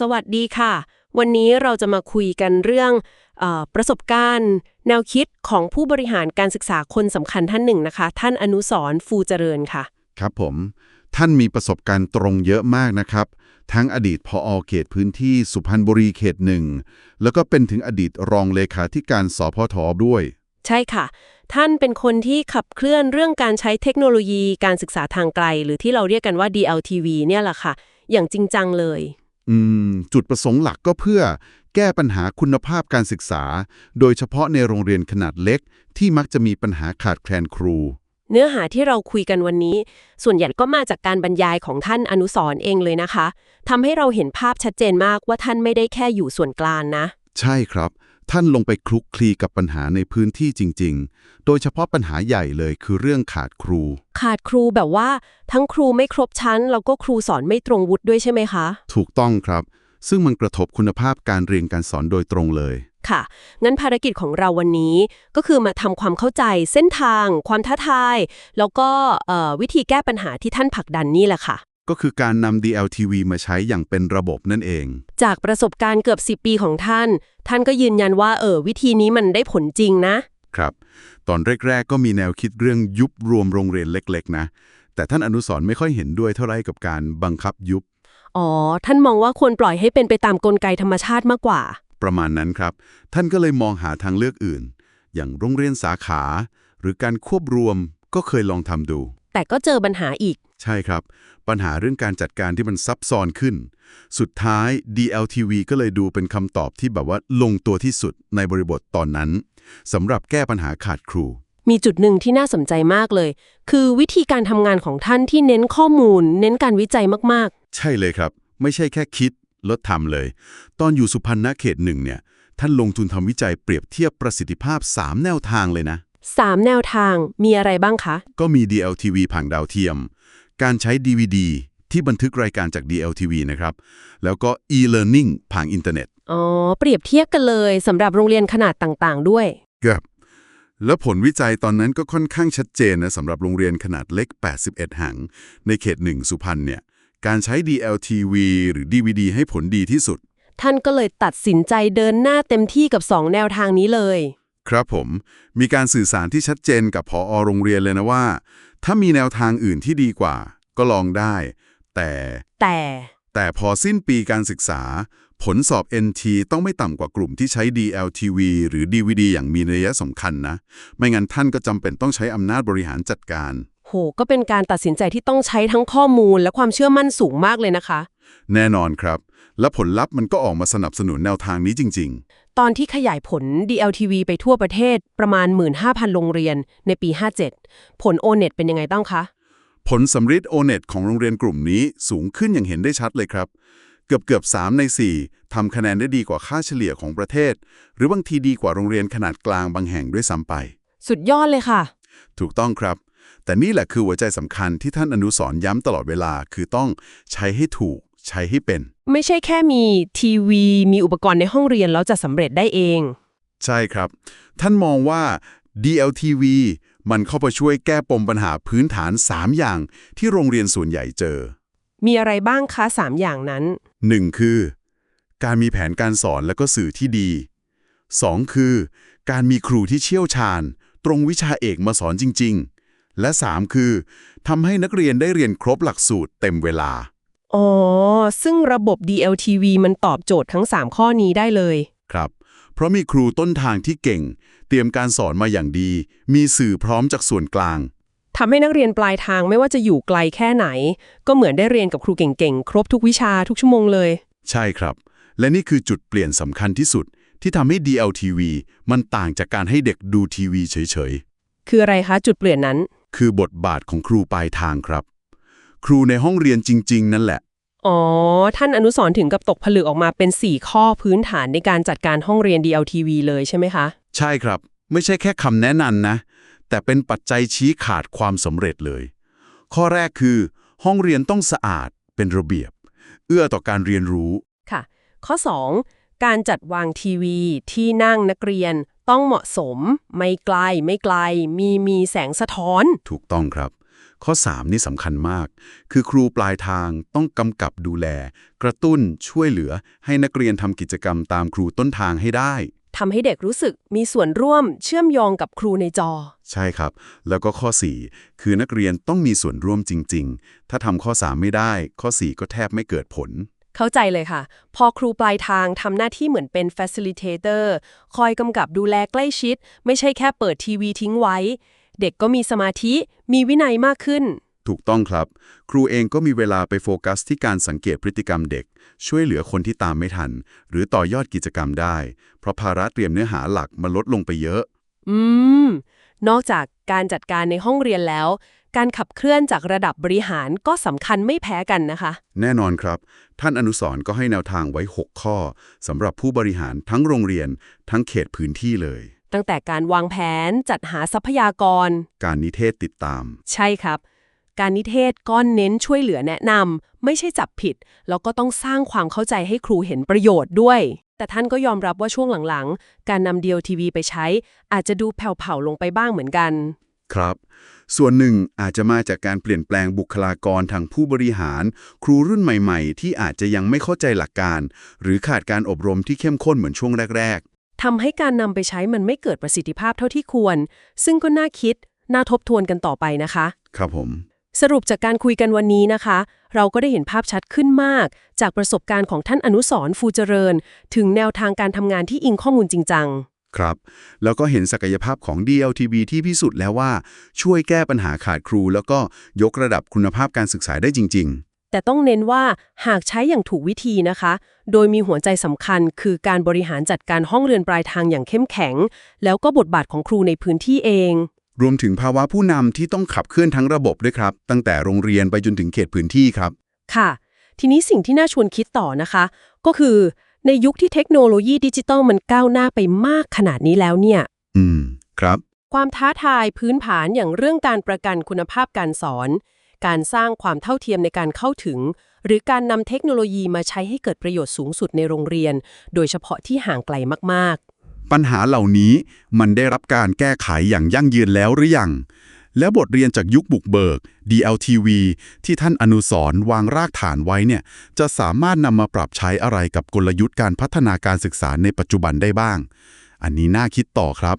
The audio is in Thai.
สวัสดีค่ะ วันนี้เราจะมาคุยกันเรื่องเออประสบการณ์ แนวคิดของผู้บริหารการศึกษาคนสำคัญท่านหนึ่งนะคะ ท่านอนุสรณ์ฟูเจริญค่ะ ครับผม ท่านมีประสบการณ์ตรงเยอะมากนะครับ ทั้งอดีตพออเขตพื้นที่สุพรรณบุรีเขตหนึ่ง แล้วก็เป็นถึงอดีตรองเลขาธิการสพทด้วย ใช่ค่ะ ท่านเป็นคนที่ขับเคลื่อนเรื่องการใช้เทคโนโลยีการศึกษาทางไกล หรือที่เราเรียกกันว่า DLTV เนี่ยแหละค่ะ อย่างจริงจังเลยอืม จุดประสงค์หลักก็เพื่อแก้ปัญหาคุณภาพการศึกษา โดยเฉพาะในโรงเรียนขนาดเล็ก ที่มักจะมีปัญหาขาดแคลนครู เนื้อหาที่เราคุยกันวันนี้ ส่วนใหญ่ก็มาจากการบรรยายของท่านอนุสรณ์เองเลยนะคะทำให้เราเห็นภาพชัดเจนมากว่าท่านไม่ได้แค่อยู่ส่วนกลางนะ ใช่ครับ ท่านลงไปคลุกคลีกับปัญหาในพื้นที่จริง ๆ โดยเฉพาะปัญหาใหญ่เลยคือเรื่องขาดครู ขาดครูแบบว่า ทั้งครูไม่ครบชั้น แล้วก็ครูสอนไม่ตรงวุฒิด้วยใช่ไหมคะ ถูกต้องครับ ซึ่งมันกระทบคุณภาพการเรียนการสอนโดยตรงเลย ค่ะ งั้นภารกิจของเราวันนี้ก็คือมาทำความเข้าใจเส้นทาง ความท้าทาย แล้วก็เอ่อวิธีแก้ปัญหาที่ท่านผลักดันนี่แหละค่ะ ก็คือการนำ DLTV มาใช้อย่างเป็นระบบนั่นเอง จากประสบการณ์เกือบ 10 ปีของท่าน ท่านก็ยืนยันว่าเออวิธีนี้มันได้ผลจริงนะ ครับ ตอนแรก ๆ ก็มีแนวคิดเรื่องยุบรวมโรงเรียนเล็ก ๆ นะ แต่ท่านอนุสรณ์ไม่ค่อยเห็นด้วยเท่าไรกับการบังคับยุบ อ๋อ ท่านมองว่าควรปล่อยให้เป็นไปตามกลไกธรรมชาติมากกว่า ประมาณนั้นครับ ท่านก็เลยมองหาทางเลือกอื่น อย่างโรงเรียนสาขา หรือการควบรวมก็เคยลองทำดู แต่ก็เจอปัญหาอีก ใช่ครับ ปัญหาเรื่องการจัดการที่มันซับซ้อนขึ้น สุดท้าย DLTV ก็เลยดูเป็นคำตอบที่แบบว่าลงตัวที่สุดในบริบทตอนนั้นสำหรับแก้ปัญหาขาดครู มีจุดหนึ่งที่น่าสนใจมากเลย คือวิธีการทำงานของท่านที่เน้นข้อมูล เน้นการวิจัยมากใช่เลยครับ ไม่ใช่แค่คิดลดทำเลย ตอนอยู่สุพรรณเขตหนึ่งเนี่ย ท่านลงทุนทำวิจัยเปรียบเทียบประสิทธิภาพ 3 แนวทางเลยนะๆ 3 แนวทางมีอะไรบ้างคะ ก็มี DLTV ผังดาวเทียม การใช้ DVD ที่บันทึกรายการจาก DLTV นะครับ แล้วก็ e-learning ผ่านอินเทอร์เน็ต อ๋อ เปรียบเทียบกันเลยสำหรับโรงเรียนขนาดต่างๆ ด้วยครับแล้วผลวิจัยตอนนั้นก็ค่อนข้างชัดเจนนะสำหรับโรงเรียนขนาดเล็ก 81แห่งในเขตหนึ่งสุพรรณเนี่ย การใช้ DLTV หรือ DVD ให้ผลดีที่สุด ท่านก็เลยตัดสินใจเดินหน้าเต็มที่กับ 2 แนวทางนี้เลย ครับผม มีการสื่อสารที่ชัดเจนกับพอโรงเรียนเลยนะว่า ถ้ามีแนวทางอื่นที่ดีกว่า ก็ลองได้ แต่แต่ แต่พอสิ้นปีการศึกษา ผลสอบ NT ต้องไม่ต่ำกว่ากลุ่มที่ใช้ DLTV หรือ DVD อย่างมีนัยสำคัญนะ ไม่งั้นท่านก็จำเป็นต้องใช้อำนาจบริหารจัดการ โห ก็เป็นการตัดสินใจที่ต้องใช้ทั้งข้อมูลและความเชื่อมั่นสูงมากเลยนะคะ แน่นอนครับ และผลลัพธ์มันก็ออกมาสนับสนุนแนวทางนี้จริง ตอนที่ขยายผล DLTV ไปทั่วประเทศประมาณ 15,000 โรงเรียนในปี 57 ผล O-NET เป็นยังไงบ้างคะๆผลสำริด O-NET ของโรงเรียนกลุ่มนี้สูงขึ้นอย่างเห็นได้ชัดเลยครับ เกือบเกือบ3ใน 4ทำคะแนนได้ดีกว่าค่าเฉลี่ยของประเทศ หรือบางทีดีกว่าโรงเรียนขนาดกลางบางแห่งด้วยซ้ำไป สุดยอดเลยค่ะ ถูกต้องครับ แต่นี่แหละคือหัวใจสำคัญที่ท่านอนุสรณ์ย้ำตลอดเวลาคือต้องใช้ให้ถูก ใช้ให้เป็น ไม่ใช่แค่มีทีวี มีอุปกรณ์ในห้องเรียนแล้วจะสำเร็จได้เอง ใช่ครับ ท่านมองว่า DLTV มันเข้าไปช่วยแก้ปมปัญหาพื้นฐาน 3 อย่างที่โรงเรียนส่วนใหญ่เจอ มีอะไรบ้างคะ 3 อย่างนั้น 1. คือ การมีแผนการสอนและก็สื่อที่ดี 2. คือ การมีครูที่เชี่ยวชาญ ตรงวิชาเอกมาสอนจริง ๆ และ 3. คือทำให้นักเรียนได้เรียนครบหลักสูตรเต็มเวลา อ๋อ ซึ่งระบบ DLTV มันตอบโจทย์ทั้ง 3 ข้อนี้ได้เลย ครับ เพราะมีครูต้นทางที่เก่ง เตรียมการสอนมาอย่างดี มีสื่อพร้อมจากส่วนกลางทำให้นักเรียนปลายทางไม่ว่าจะอยู่ไกลแค่ไหน ก็เหมือนได้เรียนกับครูเก่งๆ ครบทุกวิชาทุกชั่วโมงเลย ใช่ครับ และนี่คือจุดเปลี่ยนสำคัญที่สุด ที่ทำให้ DLTV มันต่างจากการให้เด็กดูทีวีเฉยคืออะไรคะจุดเปลี่ยนนั้นๆคือบทบาทของครูปลายทางครับ ครูในห้องเรียนจริง ๆ นั่นแหละ อ๋อ ท่านอนุสรณ์ถึงกับตกผลึกออกมาเป็น 4 ข้อพื้นฐานในการจัดการห้องเรียน DLTV เลยใช่ไหมคะ ใช่ครับ ไม่ใช่แค่คำแนะนำนะ แต่เป็นปัจจัยชี้ขาดความสำเร็จเลย ข้อแรกคือ ห้องเรียนต้องสะอาดเป็นระเบียบ เอื้อต่อการเรียนรู้ ค่ะ ข้อ 2 การจัดวางทีวี ที่นั่งนักเรียนต้องเหมาะสม ไม่ไกลไม่ไกล มีมีแสงสะท้อน ถูกต้องครับ ข้อ 3 นี่สำคัญมาก คือครูปลายทางต้องกำกับดูแล กระตุ้นช่วยเหลือ ให้นักเรียนทำกิจกรรมตามครูต้นทางให้ได้ทำให้เด็กรู้สึกมีส่วนร่วมเชื่อมโยงกับครูในจอ ใช่ครับ แล้วก็ข้อ 4 คือนักเรียนต้องมีส่วนร่วมจริง ๆ ถ้าทำข้อ 3 ไม่ได้ ข้อ 4 ก็แทบไม่เกิดผล เข้าใจเลยค่ะ พอครูปลายทางทำหน้าที่เหมือนเป็น facilitator คอยกำกับดูแลใกล้ชิด ไม่ใช่แค่เปิดทีวีทิ้งไว้ เด็กก็มีสมาธิ มีวินัยมากขึ้น ถูกต้องครับ ครูเองก็มีเวลาไปโฟกัสที่การสังเกตพฤติกรรมเด็ก ช่วยเหลือคนที่ตามไม่ทัน หรือต่อยอดกิจกรรมได้ เพราะภาระเตรียมเนื้อหาหลักมันลดลงไปเยอะ อืม นอกจากการจัดการในห้องเรียนแล้ว การขับเคลื่อนจากระดับบริหารก็สำคัญไม่แพ้กันนะคะ แน่นอนครับ ท่านอนุสรณ์ก็ให้แนวทางไว้ 6 ข้อสำหรับผู้บริหารทั้งโรงเรียน ทั้งเขตพื้นที่เลย ตั้งแต่การวางแผนจัดหาทรัพยากร การนิเทศติดตาม ใช่ครับ การนิเทศก้อนเน้นช่วยเหลือแนะนำไม่ใช่จับผิด แล้วก็ต้องสร้างความเข้าใจให้ครูเห็นประโยชน์ด้วย แต่ท่านก็ยอมรับว่าช่วงหลังๆ การนำเดียวทีวีไปใช้ อาจจะดูแผ่วๆลงไปบ้างเหมือนกัน ครับ ส่วนหนึ่งอาจจะมาจากการเปลี่ยนแปลงบุคลากรทางผู้บริหาร ครูรุ่นใหม่ ๆ ที่อาจจะยังไม่เข้าใจหลักการ หรือขาดการอบรมที่เข้มข้นเหมือนช่วงแรก ทำให้การนำไปใช้มันไม่เกิดประสิทธิภาพเท่าที่ควร ซึ่งก็น่าคิด น่าทบทวนกันต่อไปนะคะๆครับผม สรุปจากการคุยกันวันนี้นะคะ เราก็ได้เห็นภาพชัดขึ้นมาก จากประสบการณ์ของท่านอนุสรณ์ฟูเจริญ ถึงแนวทางการทำงานที่อิงข้อมูลจริงจังครับ แล้วก็เห็นศักยภาพของ DLTV ที่พิสูจน์แล้วว่า ช่วยแก้ปัญหาขาดครู แล้วก็ยกระดับคุณภาพการศึกษาได้จริง แต่ต้องเน้นว่าหากใช้อย่างถูกวิธีนะคะ โดยมีหัวใจสำคัญคือการบริหารจัดการห้องเรียนปลายทางอย่างเข้มแข็ง แล้วก็บทบาทของครูในพื้นที่เองๆรวมถึงภาวะผู้นำที่ต้องขับเคลื่อนทั้งระบบด้วยครับ ตั้งแต่โรงเรียนไปจนถึงเขตพื้นที่ครับ ค่ะ ทีนี้สิ่งที่น่าชวนคิดต่อนะคะ ก็คือในยุคที่เทคโนโลยีดิจิตอลมันก้าวหน้าไปมากขนาดนี้แล้วเนี่ย อืม ครับ ความท้าทายพื้นฐานอย่างเรื่องการประกันคุณภาพการสอน การสร้างความเท่าเทียมในการเข้าถึง หรือการนำเทคโนโลยีมาใช้ให้เกิดประโยชน์สูงสุดในโรงเรียน โดยเฉพาะที่ห่างไกลมากๆ ปัญหาเหล่านี้มันได้รับการแก้ไขอย่างยั่งยืนแล้วหรือยังแล้วบทเรียนจากยุคบุกเบิก DLTV ที่ท่านอนุสรวางรากฐานไว้เนี่ยจะสามารถนำมาปรับใช้อะไรกับกลยุทธ์การพัฒนาการศึกษาในปัจจุบันได้บ้าง อันนี้น่าคิดต่อครับ